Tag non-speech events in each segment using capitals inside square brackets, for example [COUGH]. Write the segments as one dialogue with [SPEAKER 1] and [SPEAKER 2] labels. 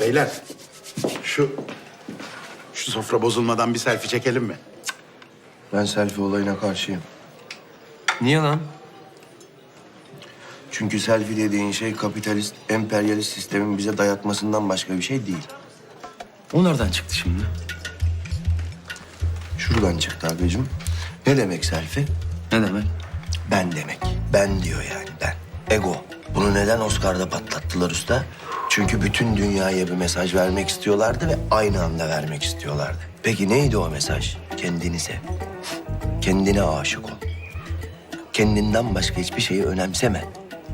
[SPEAKER 1] Beyler şu şu sofra bozulmadan bir selfie çekelim mi?
[SPEAKER 2] Ben selfie olayına karşıyım.
[SPEAKER 3] Niye lan?
[SPEAKER 2] Çünkü selfie dediğin şey kapitalist, emperyalist sistemin bize dayatmasından başka bir şey değil.
[SPEAKER 3] O nereden çıktı şimdi?
[SPEAKER 2] Şuradan çıktı abicim. Ne demek selfie?
[SPEAKER 3] Ne demek?
[SPEAKER 2] Ben demek. Ben diyor yani ben. Ego. Bunu neden Oscar'da patlattılar usta? Çünkü bütün dünyaya bir mesaj vermek istiyorlardı ve aynı anda vermek istiyorlardı. Peki neydi o mesaj? Kendini sev. Kendine aşık ol. Kendinden başka hiçbir şeyi önemseme.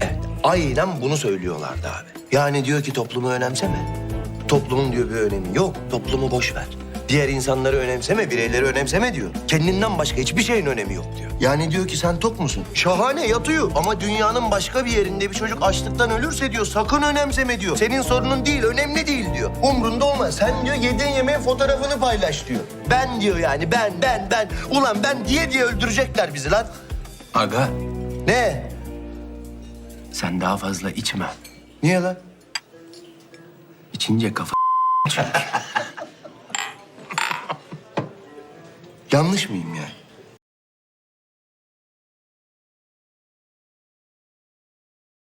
[SPEAKER 2] Evet, aynen bunu söylüyorlardı abi. Yani diyor ki toplumu önemseme. Toplumun diyor bir önemi yok. Toplumu boş ver. Diğer insanları önemseme, bireyleri önemseme diyor. Kendinden başka hiçbir şeyin önemi yok diyor. Yani diyor ki sen tok musun? Şahane yatıyor ama dünyanın başka bir yerinde bir çocuk açlıktan ölürse diyor sakın önemseme diyor. Senin sorunun değil, önemli değil diyor. Umrunda olmaz. Sen diyor yediğin yemeğin fotoğrafını paylaş diyor. Ben diyor yani ben, ben, ben. Ulan ben diye diye öldürecekler bizi lan.
[SPEAKER 3] Aga
[SPEAKER 2] Ne?
[SPEAKER 3] sen daha fazla içme.
[SPEAKER 2] Niye lan?
[SPEAKER 3] İçince kafa [LAUGHS]
[SPEAKER 2] Yanlış mıyım yani?